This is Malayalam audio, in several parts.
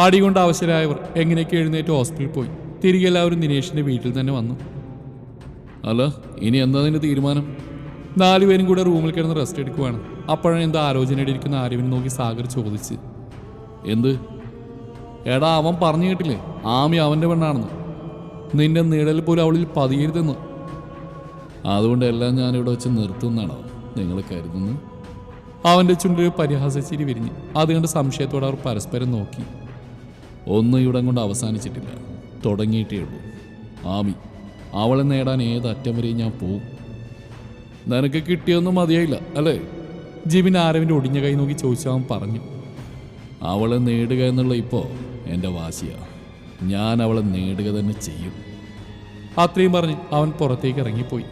അടികൊണ്ട് അവശരായവർ എങ്ങനെയൊക്കെ എഴുന്നേറ്റ് ഹോസ്പിറ്റലിൽ പോയി? തിരികെ എല്ലാവരും ദിനേശിന്റെ വീട്ടിൽ തന്നെ വന്നു. അല്ല ഇനി എന്താ നിന്റെ തീരുമാനം? നാലുപേരും കൂടെ റൂമിൽ കിടന്ന് റെസ്റ്റ് എടുക്കുവാണ്. അപ്പോഴാണ് എന്താ ആലോചനയുടെ ഇരിക്കുന്ന ആര്യവിനെ നോക്കി സാഗർ ചോദിച്ച്. എന്ത്? എടാ അവൻ പറഞ്ഞു കേട്ടില്ലേ? ആമി അവന്റെ പെണ്ണാണെന്ന്. നിന്റെ നിഴൽ പോലും അവളിൽ പതിയരുതെന്ന്. അതുകൊണ്ട് എല്ലാം ഞാനിവിടെ വെച്ച് നിർത്തുന്നാണോ നിങ്ങൾ കരുതുന്നു. അവന്റെ ചുണ്ടിൽ പരിഹാസച്ചിരി വിരിഞ്ഞ്. അതുകൊണ്ട് സംശയത്തോടെ അവർ പരസ്പരം നോക്കി. ഒന്നും ഇവിടം കൊണ്ട് അവസാനിച്ചിട്ടില്ല. തുടങ്ങിയിട്ടേ ഉള്ളൂ. ആമി അവളെ നേടാൻ ഏതറ്റം വരെയും ഞാൻ പോകും നിനക്ക് കിട്ടിയൊന്നും മതിയായില്ല അല്ലേ? ജിബിൻ ആരവിന്റെ ഒടിഞ്ഞ കൈ നോക്കി ചോദിച്ചവൻ പറഞ്ഞു. അവളെ നേടുക എന്നുള്ള ഇപ്പോൾ എന്റെ വാശിയാണ് ഞാൻ അവളെ നേടുക തന്നെ ചെയ്യും. അത്രയും പറഞ്ഞ് അവൻ പുറത്തേക്ക് ഇറങ്ങിപ്പോയി.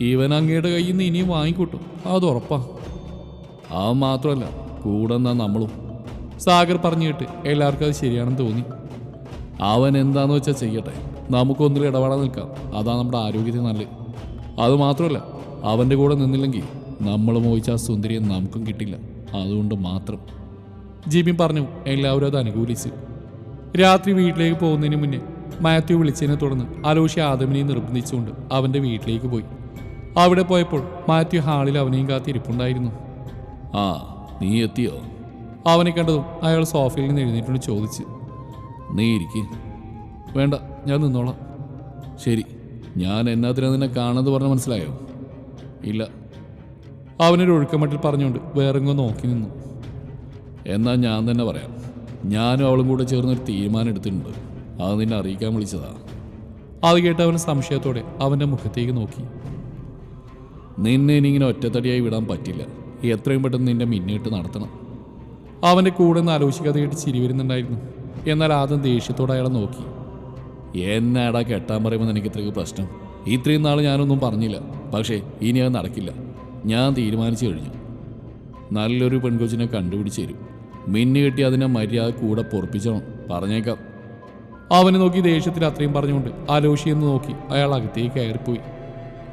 ഇവൻ അങ്ങയുടെ കയ്യിൽ നിന്ന് ഇനിയും വാങ്ങിക്കൂട്ടും. അത് ഉറപ്പാ. അവൻ മാത്രമല്ല കൂടെന്നാ നമ്മളും സാഗർ പറഞ്ഞു കേട്ട് എല്ലാവർക്കും അത് ശരിയാണെന്ന് തോന്നി. അവൻ എന്താന്ന് വെച്ചാൽ ചെയ്യട്ടെ. നമുക്കൊന്നിൽ ഇടപെടാൻ നിൽക്കാം. അതാണ് നമ്മുടെ ആരോഗ്യത്തിന് നല്ലത്. അത് മാത്രമല്ല അവന്റെ കൂടെ നിന്നില്ലെങ്കിൽ നമ്മൾ മോഹിച്ച ആ സുന്ദരിയെ നമുക്കും കിട്ടില്ല. അതുകൊണ്ട് മാത്രം. ജിബിൻ പറഞ്ഞു എല്ലാവരും അത് അനുകൂലിച്ച്. രാത്രി വീട്ടിലേക്ക് പോകുന്നതിന് മുന്നേ മാത്യു വിളിച്ചതിനെ തുടർന്ന് അലോഷി ആദമിനെ നിർബന്ധിച്ചുകൊണ്ട് അവന്റെ വീട്ടിലേക്ക് പോയി. അവിടെ പോയപ്പോൾ മാത്യു ഹാളിൽ അവനെയും കാത്തിരിപ്പുണ്ടായിരുന്നു. ആ നീ എത്തിയോ? അവനെ കണ്ടതും അയാൾ സോഫയിൽ നിന്ന് എഴുന്നേറ്റുകൊണ്ട് ചോദിച്ച് നീ ഇരിക്കേ. വേണ്ട ഞാൻ നിന്നോളാം. ശരി ഞാൻ എന്നാത്തിനാ നിന്നെ കാണുന്നത് പറഞ്ഞ മനസ്സിലായോ? ഇല്ല. അവനൊരു ഒഴുക്കമട്ടിൽ പറഞ്ഞുകൊണ്ട് വേറെങ്ങോ നോക്കി നിന്നു. എന്നാൽ ഞാൻ തന്നെ പറയാം. ഞാനും അവളും കൂടെ ചേർന്നൊരു തീരുമാനം എടുത്തിട്ടുണ്ട്. അത് നിന്നെ അറിയിക്കാൻ വിളിച്ചതാ. അത് കേട്ട് അവൻ സംശയത്തോടെ അവന്റെ മുഖത്തേക്ക് നോക്കി. നിന്നെ ഇനിങ്ങനെ ഒറ്റത്തടിയായി വിടാൻ പറ്റില്ല. എത്രയും പെട്ടെന്ന് നിന്റെ മിന്നിട്ട് നടത്തണം. അവന്റെ കൂടെ നിന്ന് ആലോചിക്കാതെ കേട്ട് ചിരി വരുന്നുണ്ടായിരുന്നു. എന്നാൽ ആദ്യം ദേഷ്യത്തോടെ അയാളെ നോക്കി. എന്നാടാ കെട്ടാൻ പറയുമ്പോൾ എനിക്ക് ഇത്രയ്ക്ക് പ്രശ്നം? ഇത്രയും നാൾ ഞാനൊന്നും പറഞ്ഞില്ല. പക്ഷേ ഇനി അത് നടക്കില്ല. ഞാൻ തീരുമാനിച്ചു കഴിഞ്ഞു. നല്ലൊരു പെൺകൊച്ചിനെ കണ്ടുപിടിച്ച് തരും. മിന്നി കെട്ടി അതിനെ മര്യാദ കൂടെ പൊറപ്പിച്ചോ പറഞ്ഞേക്കാം. അവനെ നോക്കി ദേഷ്യത്തിൽ അത്രയും പറഞ്ഞുകൊണ്ട് ആലോഷി എന്ന് നോക്കി അയാൾ അകത്തേക്ക് കയറിപ്പോയി.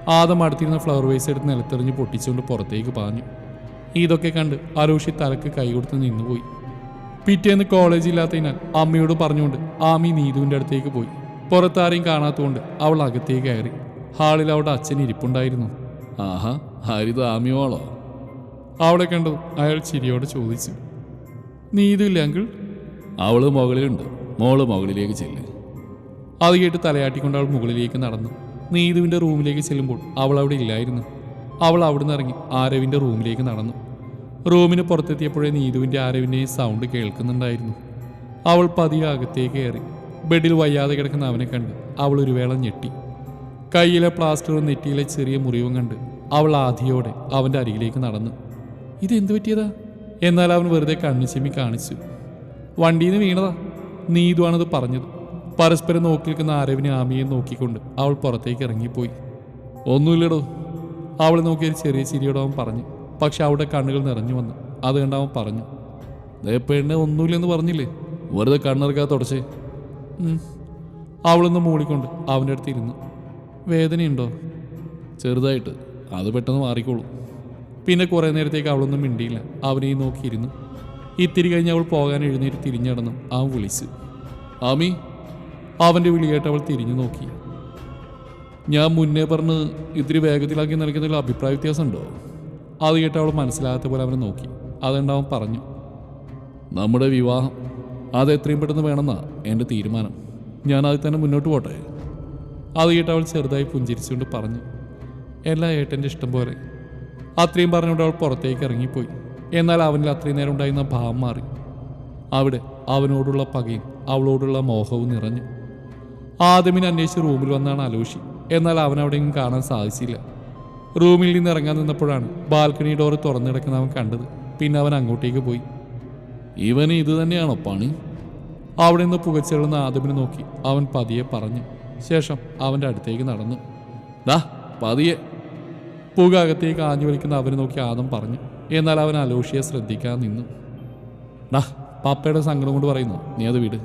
ആദം അടുത്തിരുന്ന ഫ്ലവർ വേസ് എടുത്ത് നിലത്തെറിഞ്ഞ് പൊട്ടിച്ചുകൊണ്ട് പുറത്തേക്ക് പാഞ്ഞു. ഇതൊക്കെ കണ്ട് അരൂഷി തലക്ക് കൈ കൊടുത്ത് നിന്നുപോയി. പിറ്റേന്ന് കോളേജ് ഇല്ലാത്തതിനാൽ അമ്മയോട് പറഞ്ഞുകൊണ്ട് ആമി നീതുവിന്റെ അടുത്തേക്ക് പോയി. പുറത്താരെയും കാണാത്തതുകൊണ്ട് അവൾ അകത്തേക്ക് കയറി. ഹാളിൽ അവളുടെ അച്ഛൻ ഇരിപ്പുണ്ടായിരുന്നു. ആഹാ ഹരിത ആമിയോളോ? അവളെ കണ്ടു അയാൾ ചിരിയോടെ ചോദിച്ചു. നീതുമില്ല അങ്കിൾ അവൾ മുകളിലുണ്ട്. മോൾ മുകളിലേക്ക് ചെല്ല്. അത് കേട്ട് തലയാട്ടിക്കൊണ്ട് അവൾ മുകളിലേക്ക് നടന്നു. നീതുവിന്റെ റൂമിലേക്ക് ചെല്ലുമ്പോൾ അവൾ അവിടെ ഇല്ലായിരുന്നു. അവൾ അവിടുന്ന് ഇറങ്ങി ആരവിന്റെ റൂമിലേക്ക് നടന്നു. റൂമിന് പുറത്തെത്തിയപ്പോഴേ നീതുവിന്റെ ആരവിന്റെയും സൗണ്ട് കേൾക്കുന്നുണ്ടായിരുന്നു. അവൾ പതിയെ അകത്തേക്ക് കയറി. ബെഡിൽ വയ്യാതെ കിടക്കുന്ന അവനെ കണ്ട് അവൾ ഒരു വേള ഞെട്ടി. കയ്യിലെ പ്ലാസ്റ്ററും നെറ്റിയിലെ ചെറിയ മുറിവും കണ്ട് അവൾ ആധിയോടെ അവന്റെ അരികിലേക്ക് നടന്നു. ഇതെന്ത് പറ്റിയതാ? എന്നാൽ അവൻ വെറുതെ കണ്ണു ചെമ്മി കാണിച്ചു. വണ്ടിയിൽ നിന്ന് വീണതാ നീതുവാണത് പറഞ്ഞത്. പരസ്പരം നോക്കി നിൽക്കുന്ന ആരവിനെ ആമിയെ നോക്കിക്കൊണ്ട് അവൾ പുറത്തേക്ക് ഇറങ്ങിപ്പോയി. ഒന്നുമില്ലടോ അവളെ നോക്കി ഒരു ചെറിയ ചിരിയോടെ അവൻ പറഞ്ഞു. പക്ഷെ അവളുടെ കണ്ണുകൾ നിറഞ്ഞു വന്നു. അത് കണ്ട് അവൻ പറഞ്ഞു. ദേ പെണ്ണെ ഒന്നുമില്ലെന്ന് പറഞ്ഞില്ലേ? വെറുതെ കണ്ണിറക്കാതെ തുടച്ചേ. അവളൊന്ന് മൂളിക്കൊണ്ട് അവന്റെ അടുത്ത് ഇരുന്നു. വേദനയുണ്ടോ? ചെറുതായിട്ട്. അത് പെട്ടെന്ന് മാറിക്കോളൂ. പിന്നെ കുറേ നേരത്തേക്ക് അവളൊന്നും മിണ്ടിയില്ല. അവനെ നോക്കിയിരുന്നു ഇത്തിരി കഴിഞ്ഞ് അവൾ പോകാൻ എഴുന്നേറ്റ് തിരിഞ്ഞടന്നു അവൻ വിളിച്ചു. ആമി. അവന്റെ വിളി കേട്ട് അവൾ തിരിഞ്ഞു നോക്കി. ഞാൻ മുന്നേ പറഞ്ഞ് ഇത്തിരി വേഗത്തിലാക്കി നൽകുന്നതിൽ അഭിപ്രായ വ്യത്യാസമുണ്ടോ? അത് കേട്ട് അവൾ മനസ്സിലാകാത്ത പോലെ അവനെ നോക്കി. അതുകൊണ്ടവൻ പറഞ്ഞു നമ്മുടെ വിവാഹം അത് എത്രയും പെട്ടെന്ന് വേണമെന്നാ എന്റെ തീരുമാനം. ഞാൻ അതിൽ തന്നെ മുന്നോട്ട് പോട്ടെ? അത് കേട്ട് അവൾ ചെറുതായി പുഞ്ചിരിച്ചുകൊണ്ട് പറഞ്ഞു എല്ലാ ഏട്ടന്റെ ഇഷ്ടം പോലെ. അത്രയും പറഞ്ഞുകൊണ്ട് അവൾ പുറത്തേക്ക് ഇറങ്ങിപ്പോയി. എന്നാൽ അവനിൽ അത്രയും നേരം ഉണ്ടായിരുന്ന ഭാവം മാറി. അവിടെ അവനോടുള്ള പകയും അവളോടുള്ള മോഹവും നിറഞ്ഞു. ആദമിനെ അന്വേഷിച്ച് റൂമിൽ വന്നാണ് അലോഷി. എന്നാൽ അവൻ അവിടെയും കാണാൻ സാധിച്ചില്ല. റൂമിൽ നിന്ന് ഇറങ്ങാൻ നിന്നപ്പോഴാണ് ബാൽക്കണി ഡോർ തുറന്നു കിടക്കുന്ന അവൻ കണ്ടത്. പിന്നെ അവൻ അങ്ങോട്ടേക്ക് പോയി. ഇവന് ഇത് തന്നെയാണോ പണി? അവിടെ നിന്ന് പുകച്ചെള്ളുന്ന ആദമിനെ നോക്കി അവൻ പതിയെ പറഞ്ഞു. ശേഷം അവന്റെ അടുത്തേക്ക് നടന്നു. ദാ പതിയെ. പുക അകത്തേക്ക് ആഞ്ഞു വലിക്കുന്ന അവനെ നോക്കി ആദം പറഞ്ഞു. എന്നാൽ അവൻ അലോഷിയെ ശ്രദ്ധിക്കാൻ നിന്നു. ഡാ പപ്പയുടെ സങ്കടം കൊണ്ട് പറയുന്നു നീ അത് വിട്.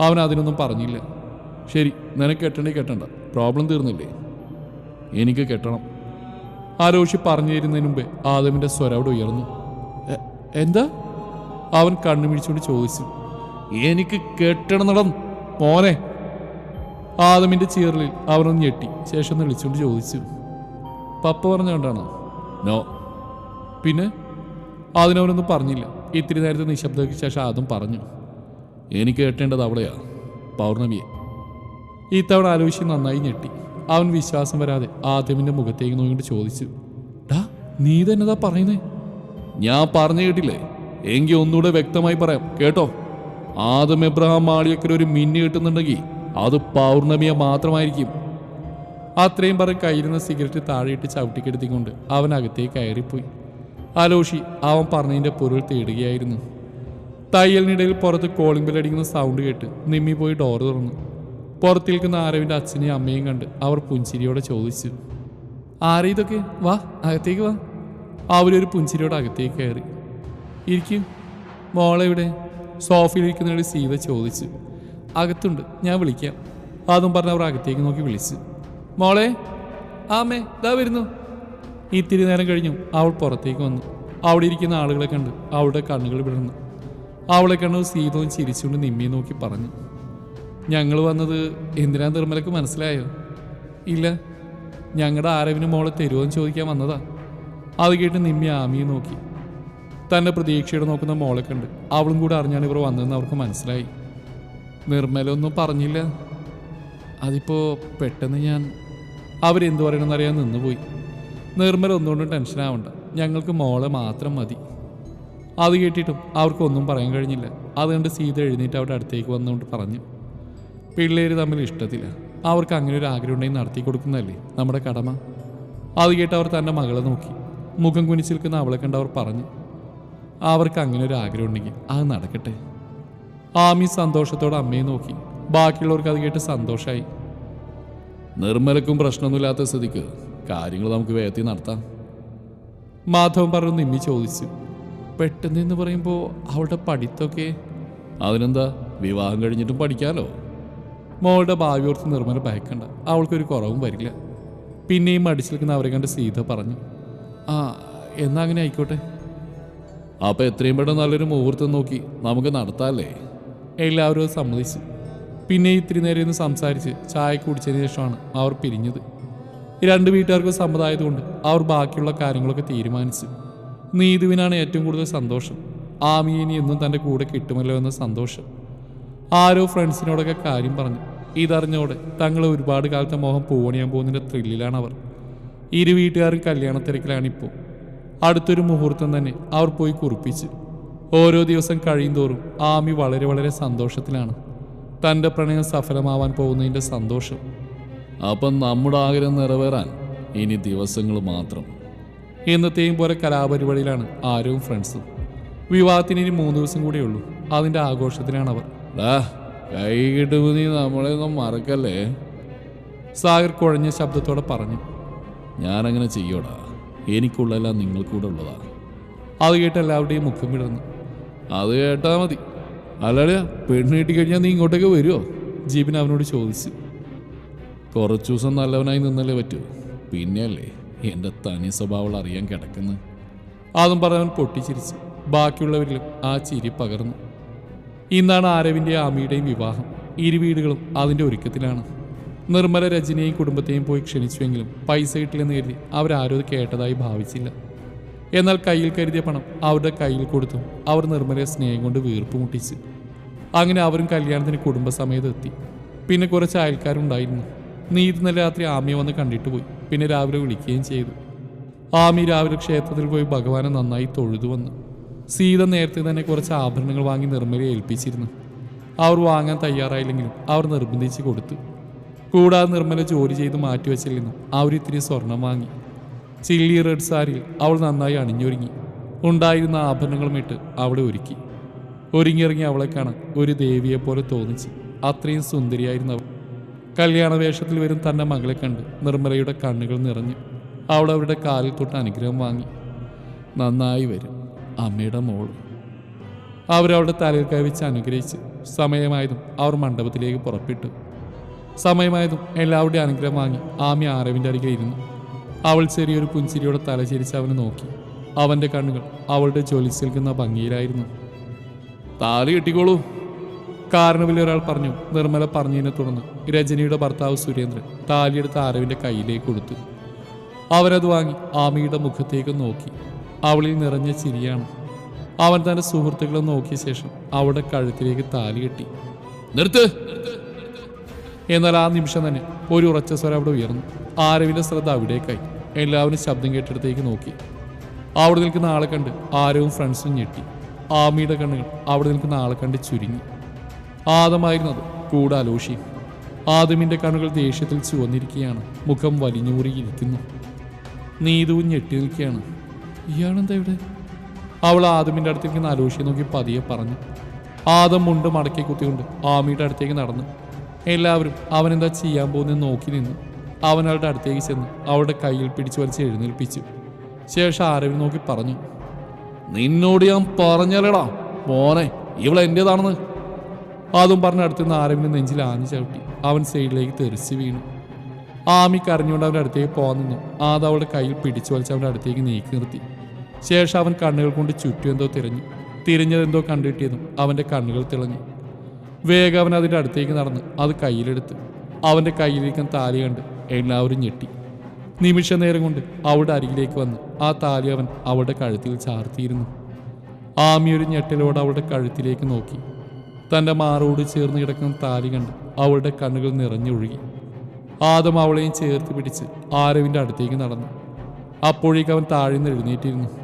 അവൻ അതിനൊന്നും പറഞ്ഞില്ല. ശരി നിനക്ക് കെട്ടണ്ടേ കെട്ടണ്ട. പ്രോബ്ലം തീർന്നില്ലേ? എനിക്ക് കെട്ടണം. ആരോഷി പറഞ്ഞു തരുന്നതിന് മുമ്പേ ആദമിന്റെ സ്വരം അവിടെ ഉയർന്നു. എന്താ? അവൻ കണ്ണുമിഴിച്ചുകൊണ്ട് ചോദിച്ചു. എനിക്ക് കെട്ടണം മോനെ. ആദമിന്റെ ചീറലിൽ അവനൊന്ന് ഞെട്ടി. ശേഷം വിളിച്ചുകൊണ്ട് ചോദിച്ചു. പപ്പ പറഞ്ഞുകൊണ്ടാണോ നോ. പിന്നെ? അതിനവനൊന്നും പറഞ്ഞില്ല. ഇത്തിരി നേരത്തെ നിശബ്ദതയ്ക്ക് ശേഷം ആദം പറഞ്ഞു. എനിക്ക് കെട്ടേണ്ടത് അവിടെയാ പൗർണമിയെ. ഇത്തവണ ആലോചിച്ച് നന്നായി ഞെട്ടി. അവൻ വിശ്വാസം വരാതെ ആദ്യമിന്റെ മുഖത്തേക്ക് നോക്കിയിട്ട് ചോദിച്ചു ഡാ നീ തന്നെതാ പറയുന്നേ? ഞാൻ പറഞ്ഞു കേട്ടില്ലേ? എങ്കിൽ ഒന്നുകൂടെ വ്യക്തമായി പറയാം കേട്ടോ? ആദം എബ്രഹാം മാളിയക്കർ ഒരു മിന്നു കിട്ടുന്നുണ്ടെങ്കിൽ അത് പൗർണമിയെ മാത്രമായിരിക്കും. അത്രയും പറഞ്ഞ് കയ്യിരുന്ന സിഗരറ്റ് താഴെയിട്ട് ചവിട്ടിക്കെടുത്തിക്കൊണ്ട് അവൻ അകത്തേക്ക് കയറിപ്പോയി. അലോഷി അവൻ പറഞ്ഞതിന്റെ പൊരുൾ തേടുകയായിരുന്നു. തയ്യലിനിടയിൽ പുറത്ത് കോളിംഗ് ബെൽ അടിക്കുന്ന സൗണ്ട് കേട്ട് നിമ്മി പോയി ഡോർ തുറന്നു. പുറത്ത് നിൽക്കുന്ന ആരവിന്റെ അച്ഛനെയും അമ്മയും കണ്ട് അവർ പുഞ്ചിരിയോടെ ചോദിച്ചു ആരെ ഇതൊക്കെ? വാ അകത്തേക്ക് വാ. അവരൊരു പുഞ്ചിരിയോടെ അകത്തേക്ക് കയറി. ഇരിക്കും. മോളെ ഇവിടെ സോഫയിൽ ഇരിക്കുന്നവരുടെ സീത ചോദിച്ചു. അകത്തുണ്ട് ഞാൻ വിളിക്കാം. അതും പറഞ്ഞ് അവർ അകത്തേക്ക് നോക്കി വിളിച്ചു. മോളെ ആമേ ഇതാ വരുന്നു. ഇത്തിരി നേരം കഴിഞ്ഞു അവൾ പുറത്തേക്ക് വന്നു. അവിടെ ഇരിക്കുന്ന ആളുകളെ കണ്ട് അവളുടെ കണ്ണുകൾ വിടർന്നു. അവളെ കണ്ണു സീതവും ചിരിച്ചുകൊണ്ട് നിമ്മിയെ നോക്കി പറഞ്ഞു. ഞങ്ങൾ വന്നത് എന്തിനാ നിർമ്മലക്ക് മനസ്സിലായോ? ഇല്ല ഞങ്ങളുടെ ആരവിന് മോളെ തരുമെന്ന് ചോദിക്കാൻ വന്നതാ. അത് കേട്ട് നിമ്മി ആമിയെ നോക്കി. തന്റെ പ്രതീക്ഷയോടെ നോക്കുന്ന മോളെ കണ്ട് അവളും കൂടെ അറിഞ്ഞാണ് ഇവർ വന്നതെന്ന് അവർക്ക് മനസ്സിലായി. നിർമ്മല ഒന്നും പറഞ്ഞില്ല. അതിപ്പോൾ പെട്ടെന്ന് ഞാൻ അവരെന്തു പറയണമെന്നറിയാൻ നിന്നുപോയി. നിർമ്മല ഒന്നുകൊണ്ടും ടെൻഷൻ ആവണ്ട. ഞങ്ങൾക്ക് മോളെ മാത്രം മതി. അത് കേട്ടിട്ടും അവർക്കൊന്നും പറയാൻ കഴിഞ്ഞില്ല. അതുകൊണ്ട് സീത എഴുന്നേറ്റ് അവരുടെ അടുത്തേക്ക് വന്നുകൊണ്ട് പറഞ്ഞു. പിള്ളേര് തമ്മിൽ ഇഷ്ടത്തില്ല അവർക്ക് അങ്ങനെ ഒരു ആഗ്രഹം ഉണ്ടെങ്കിൽ നടത്തി കൊടുക്കുന്നതല്ലേ നമ്മുടെ കടമ? അത് കേട്ട് അവർ തന്റെ മകളെ നോക്കി. മുഖം കുനിച്ച് നിൽക്കുന്ന അവളെ കണ്ട് അവർ പറഞ്ഞു അവർക്ക് അങ്ങനെ ഒരു ആഗ്രഹം ഉണ്ടെങ്കിൽ അത് നടക്കട്ടെ. ആമി സന്തോഷത്തോടെ അമ്മയെ നോക്കി. ബാക്കിയുള്ളവർക്ക് അത് കേട്ട് സന്തോഷമായി നിർമ്മലക്കും പ്രശ്നമൊന്നുമില്ലാത്ത സ്ഥിതിക്ക് കാര്യങ്ങൾ നമുക്ക് വേഗത്തിൽ നടത്താം. മാധവൻ പറഞ്ഞു നിമ്മി ചോദിച്ചു. പെട്ടെന്ന് എന്ന് പറയുമ്പോൾ അവളുടെ പഠിത്തമൊക്കെ അതിനെന്താ? വിവാഹം കഴിഞ്ഞിട്ടും പഠിക്കാലോ? മോളുടെ ഭാവി ഓർത്ത് നിർമ്മല ഭയക്കണ്ട. അവൾക്കൊരു കുറവും വരില്ല. പിന്നെയും നിൽക്കുന്ന അവരെ കണ്ട് സീത പറഞ്ഞു ആ എന്നാ അങ്ങനെ ആയിക്കോട്ടെ. അപ്പൊ എത്രയും പെട്ടെന്ന് നല്ലൊരു മുഹൂർത്തം നോക്കി നമുക്ക് നടത്താല്ലേ? എല്ലാവരും സമ്മതിച്ചു. പിന്നെ ഇത്തിരി നേരം സംസാരിച്ച് ചായ കുടിച്ചതിന് ശേഷമാണ് അവർ പിരിഞ്ഞത്. രണ്ട് വീട്ടുകാർക്കും സമ്മതമായതുകൊണ്ട് അവർ ബാക്കിയുള്ള കാര്യങ്ങളൊക്കെ തീരുമാനിച്ചു. നീതുവിനാണ് ഏറ്റവും കൂടുതൽ സന്തോഷം. ആമിയെ ഇനി എന്നും തന്റെ കൂടെ കിട്ടുമല്ലോ എന്ന സന്തോഷം. ആരോ ഫ്രണ്ട്സിനോടൊക്കെ കാര്യം പറഞ്ഞു. ഇതറിഞ്ഞോടെ തങ്ങൾ ഒരുപാട് കാലത്തെ മോഹം പൂവണിയാൻ പോകുന്നതിന്റെ ത്രില്ലിലാണ് അവർ. ഇരു വീട്ടുകാരും കല്യാണ തിരക്കിലാണിപ്പോൾ അടുത്തൊരു മുഹൂർത്തം തന്നെ അവർ പോയി കുറിപ്പിച്ച്. ഓരോ ദിവസം കഴിയുന്തോറും ആമി വളരെ വളരെ സന്തോഷത്തിലാണ്. തന്റെ പ്രണയം സഫലമാവാൻ പോകുന്നതിന്റെ സന്തോഷം. അപ്പം നമ്മുടെ ആഗ്രഹം നിറവേറാൻ ഇനി ദിവസങ്ങൾ മാത്രം. എന്നത്തെയും പോലെ കലാപരിപാടിയിലാണ് ആരവും ഫ്രണ്ട്സും. വിവാഹത്തിന് ഇനി മൂന്ന് ദിവസം കൂടെയുള്ളൂ അതിന്റെ ആഘോഷത്തിലാണ് അവർ. ഡാ കൈ കിട്ടുമ്പോൾ നീ നമ്മളെ ഒന്നും മറക്കല്ലേ? സാഗർ കുഴഞ്ഞ ശബ്ദത്തോടെ പറഞ്ഞു ഞാനങ്ങനെ ചെയ്യോടാ. എനിക്കുള്ളതെല്ലാം നിങ്ങൾക്കൂടെ ഉള്ളതാ. അത് കേട്ട് എല്ലാവരുടെയും മുഖം വിടർന്നു. അത് കേട്ടാ മതി. അല്ലാതെ പെണ്ണ് കിട്ടിക്കഴിഞ്ഞാൽ നീ ഇങ്ങോട്ടേക്ക് വരുമോ ജീബിൻ അവനോട് ചോദിച്ചു. കുറച്ചു ദിവസം നല്ലവനായി നിന്നല്ലേ പറ്റൂ. പിന്നെയല്ലേ എന്റെ തനി സ്വഭാവം അറിയാൻ കിടക്കുന്നത് അതും പറഞ്ഞവൻ പൊട്ടിച്ചിരിച്ചു. ബാക്കിയുള്ളവരിലും ആ ചിരി പകർന്നു. ഇന്നാണ് ആരവിന്റെയും ആമിയുടെയും വിവാഹം. ഇരു വീടുകളും അതിന്റെ ഒരുക്കത്തിലാണ്. നിർമ്മല രജനിയെയും കുടുംബത്തെയും പോയി ക്ഷണിച്ചുവെങ്കിലും പൈസ കിട്ടില്ലെന്ന് കരുതി അവരാരും അത് കേട്ടതായി ഭാവിച്ചില്ല. എന്നാൽ കയ്യിൽ കരുതിയ പണം അവരുടെ കയ്യിൽ കൊടുത്തു. അവർ നിർമ്മലയെ സ്നേഹം കൊണ്ട് വീർപ്പ് മുട്ടിച്ച്. അങ്ങനെ അവരും കല്യാണത്തിന് കുടുംബസമേതം എത്തി. പിന്നെ കുറച്ച് അയൽക്കാരുണ്ടായിരുന്നു. ഇന്നലെ രാത്രി ആമിയെ വന്ന് കണ്ടിട്ട് പോയി. പിന്നെ രാവിലെ വിളിക്കുകയും ചെയ്തു. ആമി രാവിലെ ക്ഷേത്രത്തിൽ പോയി ഭഗവാനെ നന്നായി തൊഴുതു വന്നു സീത നേരത്തെ തന്നെ കുറച്ച് ആഭരണങ്ങൾ വാങ്ങി നിർമ്മലയെ ഏൽപ്പിച്ചിരുന്നു. അവർ വാങ്ങാൻ തയ്യാറായില്ലെങ്കിലും അവർ നിർബന്ധിച്ച് കൊടുത്തു. കൂടാതെ നിർമ്മല ജോലി ചെയ്ത് മാറ്റിവെച്ചില്ലെന്നും അവർ ഇത്തിരി സ്വർണം വാങ്ങി. ചില്ലി റെഡ് സാരിയിൽ അവൾ നന്നായി അണിഞ്ഞൊരുങ്ങി. ഉണ്ടായിരുന്ന ആഭരണങ്ങളും ഇട്ട് അവളെ ഒരുക്കി. ഒരുങ്ങിയിറങ്ങി അവളെ കാണാൻ ഒരു ദേവിയെ പോലെ തോന്നിച്ച് അത്രയും സുന്ദരിയായിരുന്നു അവൾ. കല്യാണ വേഷത്തിൽ വരും തന്റെ മകളെ കണ്ട് നിർമ്മലയുടെ കണ്ണുകൾ നിറഞ്ഞു. അവൾ അവരുടെ കാലിൽ തൊട്ട് അനുഗ്രഹം വാങ്ങി. നന്നായി വരും. അമ്മയുടെ മോൾ. അവരവളുടെ തലയിൽ കവിച്ച് അനുഗ്രഹിച്ച് സമയമായതും അവർ മണ്ഡപത്തിലേക്ക് പുറപ്പെട്ടു. സമയമായതും എല്ലാവരുടെയും അനുഗ്രഹം വാങ്ങി ആമി ആരവിന്റെ അരികെ ഇരുന്നു. അവൾ ചെറിയൊരു പുഞ്ചിരിയോടെ തലചരിച്ച് അവനെ നോക്കി. അവന്റെ കണ്ണുകൾ അവളുടെ ജ്വലിച്ച് നിൽക്കുന്ന ഭംഗിയിലായിരുന്നു. താലി കെട്ടിക്കോളൂ. കാരണവിൽ ഒരാൾ പറഞ്ഞു. നിർമ്മല പറഞ്ഞതിനെ തുടർന്ന് രജനിയുടെ ഭർത്താവ് സുരേന്ദ്രൻ താലിയെടുത്ത് ആരവിന്റെ കയ്യിലേക്ക് കൊടുത്തു. അവരത് വാങ്ങി ആമിയുടെ മുഖത്തേക്ക് നോക്കി. അവളിൽ നിറഞ്ഞ ചിരിയാണ്. അവൻ തന്റെ സുഹൃത്തുക്കളെ നോക്കിയ ശേഷം അവളുടെ കഴുത്തിലേക്ക് താലി കെട്ടി. നിർത്ത്! എന്നാൽ ആ നിമിഷം തന്നെ ഒരു ഉറച്ച സ്വരം അവിടെ ഉയർന്നു. ആരവിന്റെ ശ്രദ്ധ അവിടേക്കായി. എല്ലാവരും ശബ്ദം കേട്ടിടത്തേക്ക് നോക്കി. അവിടെ നിൽക്കുന്ന ആളെ കണ്ട് ആരവും ഫ്രണ്ട്സും ഞെട്ടി. ആമിയുടെ കണ്ണുകൾ അവിടെ നിൽക്കുന്ന ആളെ കണ്ട് ചുരുങ്ങി. ആദമായിരുന്നത് കൂടെ അലോഷിയും ആദമിന്റെ കണ്ണുകൾ ദേഷ്യത്തിൽ ചുവന്നിരിക്കുകയാണ്. മുഖം വലിഞ്ഞൂറിയിരിക്കുന്നു നീതുവും ഞെട്ടി നിൽക്കുകയാണ്. ഇയാളെന്താ ഇവിടെ? അവൾ ആദമിന്റെ അടുത്തേക്ക് നിന്ന് അലോഷിയെ നോക്കി പതിയെ പറഞ്ഞു. ആദം മുണ്ട് മടക്കി കുത്തിക്കൊണ്ട് ആമിയുടെ അടുത്തേക്ക് നടന്നു. എല്ലാവരും അവനെന്താ ചെയ്യാൻ പോകുന്നതെന്ന് നോക്കി നിന്നു. അവൻ അവളുടെ അടുത്തേക്ക് ചെന്ന് അവളുടെ കയ്യിൽ പിടിച്ചു വലിച്ച് എഴുന്നേൽപ്പിച്ചു. ശേഷം ആരവിൽ നോക്കി പറഞ്ഞു നിന്നോട് ഞാൻ പറഞ്ഞല്ലടാ മോനെ ഇവൾ എന്റേതാണെന്ന്. അതും പറഞ്ഞ അടുത്തുനിന്ന് ആരവിനെ നെഞ്ചിൽ ആഞ്ഞു ചവിട്ടി. അവൻ സൈഡിലേക്ക് തെറിച്ച് വീണു. ആമി കരഞ്ഞുകൊണ്ട് അവന്റെ അടുത്തേക്ക് പോകാൻ നിന്നു. ആദ അവളുടെ കയ്യിൽ പിടിച്ചു വലിച്ച് അവന്റെ അടുത്തേക്ക് നീക്കി നിർത്തി. ശേഷം അവൻ കണ്ണുകൾ കൊണ്ട് ചുറ്റും എന്തോ തിരഞ്ഞു. തിരിഞ്ഞതെന്തോ കണ്ടുകിട്ടിയതും അവന്റെ കണ്ണുകൾ തിളങ്ങി. വേഗം അവൻ അതിന്റെ അടുത്തേക്ക് നടന്ന് അത് കയ്യിലെടുത്ത് അവന്റെ കയ്യിലിരിക്കുന്ന താലി കണ്ട് എല്ലാവരും ഞെട്ടി. നിമിഷ നേരം കൊണ്ട് അവളുടെ അരികിലേക്ക് വന്ന് ആ താലി അവൻ അവളുടെ കഴുത്തിൽ ചാർത്തിയിരുന്നു. ആമി ഒരു ഞെട്ടലോടെ അവളുടെ കഴുത്തിലേക്ക് നോക്കി. തന്റെ മാറോട് ചേർന്ന് കിടക്കുന്ന താലി കണ്ട് അവളുടെ കണ്ണുകൾ നിറഞ്ഞൊഴുകി. ആദം അവളെയും ചേർത്ത് പിടിച്ച് ആരവിന്റെ അടുത്തേക്ക് നടന്നു. അപ്പോഴേക്ക് അവൻ നിന്ന് എഴുന്നേറ്റിരുന്നു.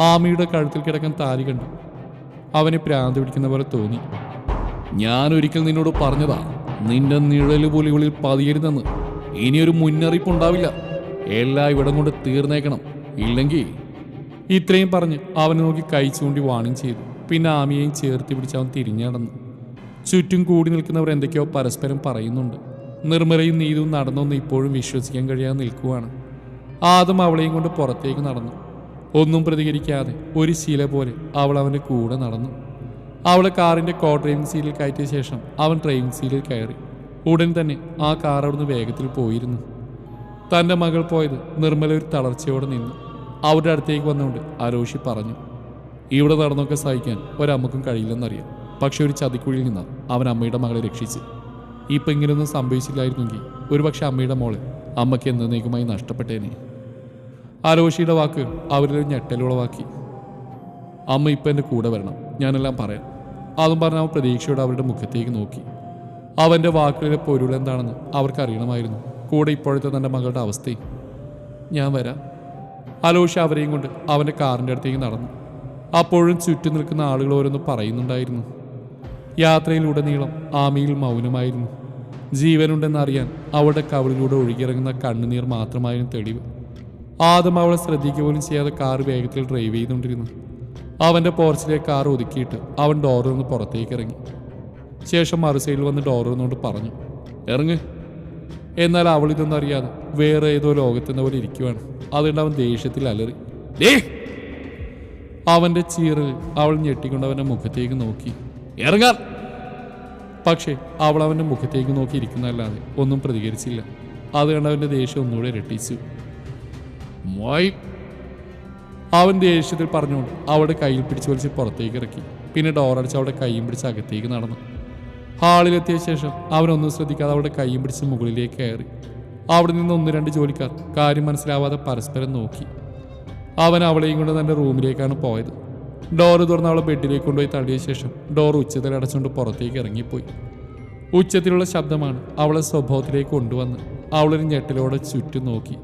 ആമിയുടെ കഴുത്തിൽ കിടക്കാൻ താലി കണ്ടു. അവനെ പ്രാന്ത് പിടിക്കുന്ന പോലെ തോന്നി. ഞാൻ ഒരിക്കൽ നിന്നോട് പറഞ്ഞതാ നിന്റെ നിഴൽ പുലികളിൽ പതിയരുതെന്ന്. ഇനിയൊരു മുന്നറിയിപ്പ് ഉണ്ടാവില്ല. എല്ലാം ഇവിടം കൊണ്ട് തീർന്നേക്കണം. ഇല്ലെങ്കിൽ ഇത്രയും പറഞ്ഞ് അവനെ നോക്കി കൈ ചൂണ്ടി വാണിംഗ് ചെയ്തു. പിന്നെ ആമിയെയും ചേർത്ത് പിടിച്ച് അവൻ തിരിഞ്ഞു നടന്നു. ചുറ്റും കൂടി നിൽക്കുന്നവർ എന്തൊക്കെയോ പരസ്പരം പറയുന്നുണ്ട്. നിർമ്മലയും നീതും നടന്നൊന്നും ഇപ്പോഴും വിശ്വസിക്കാൻ കഴിയാതെ നിൽക്കുവാണ്. ആദം അവളെയും കൊണ്ട് പുറത്തേക്ക് നടന്നു. ഒന്നും പ്രതികരിക്കാതെ ഒരു ശീല പോലെ അവൾ അവന്റെ കൂടെ നടന്നു. അവൾ കാറിന്റെ കോ ഡ്രൈവിംഗ് സീറ്റിൽ കയറ്റിയ ശേഷം അവൻ ഡ്രൈവിംഗ് സീറ്റിൽ കയറി. ഉടൻ തന്നെ ആ കാർ അവിടുന്ന് വേഗത്തിൽ പോയിരുന്നു. തന്റെ മകൾ പോയത് നിർമ്മല ഒരു തളർച്ചയോടെ നിന്നു. അവരുടെ അടുത്തേക്ക് വന്നുകൊണ്ട് ആരോഷി പറഞ്ഞു ഇവിടെ നടന്നൊക്കെ സഹിക്കാൻ ഒരമ്മക്കും കഴിയില്ലെന്നറിയാം. പക്ഷെ ഒരു ചതിക്കുഴിയിൽ നിന്ന് അവൻ അമ്മയുടെ മകളെ രക്ഷിച്ച്. ഇപ്പം ഇങ്ങനെയൊന്നും സംഭവിച്ചില്ലായിരുന്നെങ്കിൽ ഒരുപക്ഷെ അമ്മയുടെ മോളെ അമ്മയ്ക്ക് എന്നേക്കുമായി നഷ്ടപ്പെട്ടേനെ. അരോഷിയുടെ വാക്ക് അവരിൽ ഞെട്ടലുളവാക്കി അമ്മ ഇപ്പം എന്റെ കൂടെ വരണം. ഞാനെല്ലാം പറയാം. അതും പറഞ്ഞ് അവൻ പ്രതീക്ഷയോടെ അവരുടെ മുഖത്തേക്ക് നോക്കി. അവന്റെ വാക്കുകളിലെ പൊരുൾ എന്താണെന്ന് അവർക്ക് അറിയണമായിരുന്നു. കൂടെ ഇപ്പോഴത്തെ തന്റെ മകളുടെ അവസ്ഥയും ഞാൻ വരാം. അലോഷ അവരെയും കൊണ്ട് അവന്റെ കാറിന്റെ അടുത്തേക്ക് നടന്നു. അപ്പോഴും ചുറ്റും നിൽക്കുന്ന ആളുകൾ ഓരോന്ന് പറയുന്നുണ്ടായിരുന്നു. യാത്രയിലുടനീളം ആമിയിൽ മൗനമായിരുന്നു. ജീവനുണ്ടെന്നറിയാൻ അവളുടെ കവളിലൂടെ ഒഴുകിയിറങ്ങുന്ന കണ്ണുനീർ മാത്രമായിരുന്നു തെളിവ്. ആദ്യം അവളെ ശ്രദ്ധിക്കുക പോലും ചെയ്യാതെ കാർ വേഗത്തിൽ ഡ്രൈവ് ചെയ്തുകൊണ്ടിരുന്നു. അവന്റെ പോർച്ചിലെ കാർ ഒതുക്കിയിട്ട് അവൻ ഡോറിൽ നിന്ന് പുറത്തേക്ക് ഇറങ്ങി. ശേഷം മറു സൈഡിൽ വന്ന് ഡോറിൽ നിന്നുകൊണ്ട് പറഞ്ഞു ഇറങ്ങ്. എന്നാൽ അവൾ ഇതൊന്നും അറിയാതെ വേറെ ഏതോ ലോകത്തെന്ന പോലെ ഇരിക്കുവാണ്. അതുകൊണ്ട് അവൻ ദേഷ്യത്തിൽ അലറി ഡേ അവന്റെ ചീറൽ അവൾ ഞെട്ടിക്കൊണ്ട് അവന്റെ മുഖത്തേക്ക് നോക്കി ഇറങ്ങാൻ പക്ഷേ അവൾ അവന്റെ മുഖത്തേക്ക് നോക്കി ഇരിക്കുന്നതല്ലാതെ ഒന്നും പ്രതികരിച്ചില്ല. അത് കണ്ട് അവന്റെ ദേഷ്യം ഒന്നുകൂടെ ഇരട്ടിച്ചു. മോയ്. അവൻ ദേഷ്യത്തിൽ പറഞ്ഞുകൊണ്ട് അവളുടെ കയ്യിൽ പിടിച്ച് വലിച്ച് പുറത്തേക്ക് ഇറക്കി. പിന്നെ ഡോറടിച്ച് അവളുടെ കൈയും പിടിച്ച് അകത്തേക്ക് നടന്നു. ഹാളിലെത്തിയ ശേഷം അവനൊന്നും ശ്രദ്ധിക്കാതെ അവളുടെ കൈയും പിടിച്ച് മുകളിലേക്ക് കയറി. അവിടെ നിന്ന് ഒന്ന് രണ്ട് ജോലിക്കാർ കാര്യം മനസ്സിലാവാതെ പരസ്പരം നോക്കി. അവൻ അവളെയും കൊണ്ട് തന്റെ റൂമിലേക്കാണ് പോയത്. ഡോറ് തുറന്ന് അവളെ ബെഡിലേക്ക് കൊണ്ടുപോയി തള്ളിയ ശേഷം ഡോർ ഉച്ചത്തിൽ അടച്ചുകൊണ്ട് പുറത്തേക്ക് ഇറങ്ങിപ്പോയി. ഉച്ചത്തിലുള്ള ശബ്ദമാണ് അവളെ സ്വഭാവത്തിലേക്ക് കൊണ്ടുവന്ന് അവളൊരു ഞെട്ടിലോടെ ചുറ്റും നോക്കി.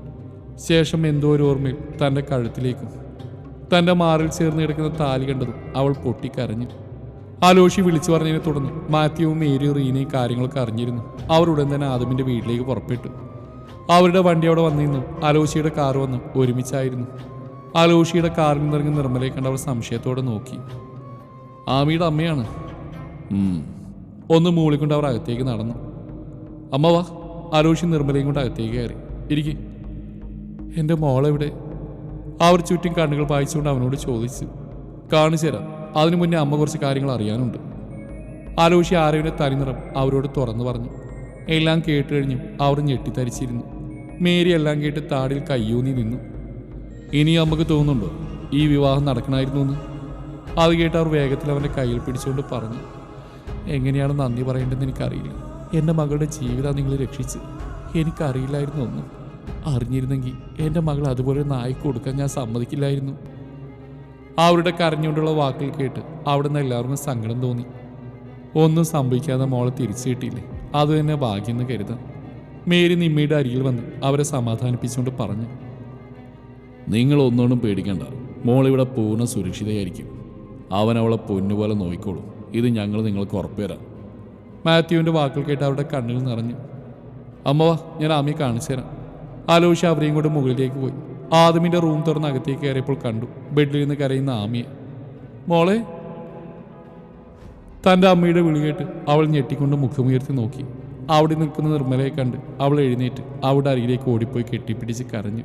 ശേഷം എന്തോ ഒരു ഓർമ്മയിൽ തന്റെ കഴുത്തിലേക്കും തന്റെ മാറിൽ ചേർന്ന് കിടക്കുന്ന താലി കണ്ടതും അവൾ പൊട്ടിക്കരഞ്ഞു. ആലോഷി വിളിച്ചു പറഞ്ഞതിനെ തുടർന്ന് മാത്യുവും മേരി റീനയും കാര്യങ്ങളൊക്കെ അറിഞ്ഞിരുന്നു. അവർ ഉടൻ തന്നെ ആദമിന്റെ വീട്ടിലേക്ക് പുറപ്പെട്ടു. അവരുടെ വണ്ടി അവിടെ വന്നിരുന്നു ആലോഷിയുടെ കാർ വന്നു ഒരുമിച്ചായിരുന്നു. ആലോഷിയുടെ കാറിൽ നിന്നിറങ്ങി നിർമ്മലയെ കണ്ട് അവർ സംശയത്തോടെ നോക്കി. ആമിയുടെ അമ്മയാണ്? ഒന്ന് മൂളിക്കൊണ്ട് അവർ അകത്തേക്ക് നടന്നു. അമ്മ വാ. അലോഷി നിർമ്മലയും കൊണ്ട് അകത്തേക്ക് കയറി. ഇരിക്കെ. എന്റെ മോളെവിടെ അവർ ചുറ്റും കണ്ണുകൾ പായിച്ചുകൊണ്ട് അവനോട് ചോദിച്ചു കാണിച്ചു തരാം അതിനു മുന്നേ അമ്മ കുറച്ച് കാര്യങ്ങൾ അറിയാനുണ്ട്. ആലോഷി ആരവിന്റെ തനിനിറം അവരോട് തുറന്നു പറഞ്ഞു. എല്ലാം കേട്ട് കഴിഞ്ഞു അവർ ഞെട്ടിത്തരിച്ചിരുന്നു. മേരി എല്ലാം കേട്ട് താടിയിൽ കയ്യൂന്നി നിന്നു. ഇനി അമ്മയ്ക്ക് തോന്നുന്നുണ്ടോ ഈ വിവാഹം നടക്കണമായിരുന്നു എന്ന് അത് കേട്ട് അവർ വേഗത്തിൽ അവന്റെ കയ്യിൽ പിടിച്ചുകൊണ്ട് പറഞ്ഞു എങ്ങനെയാണ് നന്ദി പറയേണ്ടതെന്ന് എനിക്കറിയില്ല. എന്റെ മകളുടെ ജീവിതം നിങ്ങൾ രക്ഷിച്ച് എനിക്കറിയില്ലായിരുന്നു ഒന്നും അറിഞ്ഞിരുന്നെങ്കിൽ എന്റെ മകൾ അതുപോലെ നായ്ക്ക് കൊടുക്കാൻ ഞാൻ സമ്മതിക്കില്ലായിരുന്നു. അവരുടെ കരഞ്ഞുകൊണ്ടുള്ള വാക്കുകൾ കേട്ട് അവിടെ നിന്ന് എല്ലാവർക്കും സങ്കടം തോന്നി. ഒന്നും സംഭവിക്കാതെ മോളെ തിരിച്ചു കിട്ടിയില്ലേ? അത് തന്നെ ഭാഗ്യം എന്ന് കരുതാം മേരി നിമ്മയുടെ അരികിൽ വന്ന് അവരെ സമാധാനിപ്പിച്ചുകൊണ്ട് പറഞ്ഞു. നിങ്ങൾ ഒന്നുകൊണ്ടും പേടിക്കണ്ട. മോളിവിടെ പൂർണ സുരക്ഷിതയായിരിക്കും. അവൻ അവളെ പൊന്നുപോലെ നോക്കിക്കോളും. ഇത് ഞങ്ങൾ നിങ്ങൾക്ക് ഉറപ്പുതരാം. മാത്യുവിന്റെ വാക്കുകൾ കേട്ട് അവരുടെ കണ്ണിൽ നിറഞ്ഞു. അമ്മ വാ ഞാൻ ആമിയെ കാണിച്ചു തരാം. ആലോചിച്ച അവരെയും കൊണ്ട് മുകളിലേക്ക് പോയി. ആദമിന്റെ റൂം തുറന്ന് അകത്തേക്ക് കയറിയപ്പോൾ കണ്ടു. ബെഡിൽ നിന്ന് കരയുന്ന ആമിയെ. മോളെ തന്റെ അമ്മയുടെ വിളി കേട്ട് അവൾ ഞെട്ടിക്കൊണ്ട് മുഖമുയർത്തി നോക്കി. അവിടെ നിൽക്കുന്ന നിർമ്മലയെ കണ്ട് അവൾ എഴുന്നേറ്റ് അവിടെ അരികിലേക്ക് ഓടിപ്പോയി കെട്ടിപ്പിടിച്ച് കരഞ്ഞു.